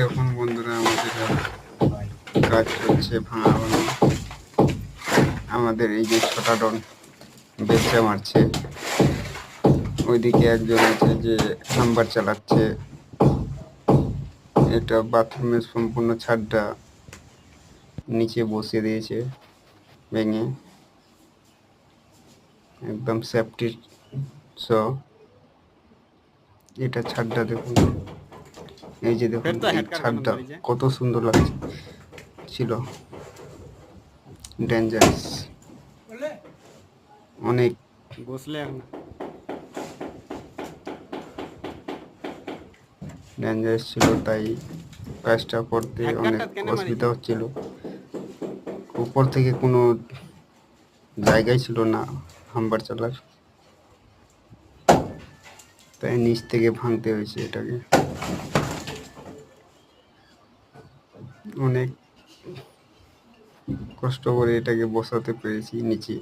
দেখুন বন্ধুরা, আমাদের কাজ চলছে ভাঙা আমাদের এই যে ছোটা ডন মারছে। ওইদিকে একজন আছে যে নাম্বার চালাচ্ছে। এটা বাথরুমের সম্পূর্ণ ছাদটা নিচে বসিয়ে দিয়েছে, ভেঙে। একদম সেফটি স। এটা ছাদটা দেখুন। এই যে দেখুন এই ছাদটা কত সুন্দর লাগছে। ছিল। ডেঞ্জারাস অনেক। ডেঞ্জারাস ছিল তাই কাজটা করতে অনেক অসুবিধা হচ্ছিল। উপর থেকে কোনো জায়গায় ছিল না হাম্বার চালার। তাই নিচ থেকে ভাঙতে হয়েছে এটাকে। অনেক কষ্ট করে এটাকে বসাতে পেরেছি নিচে।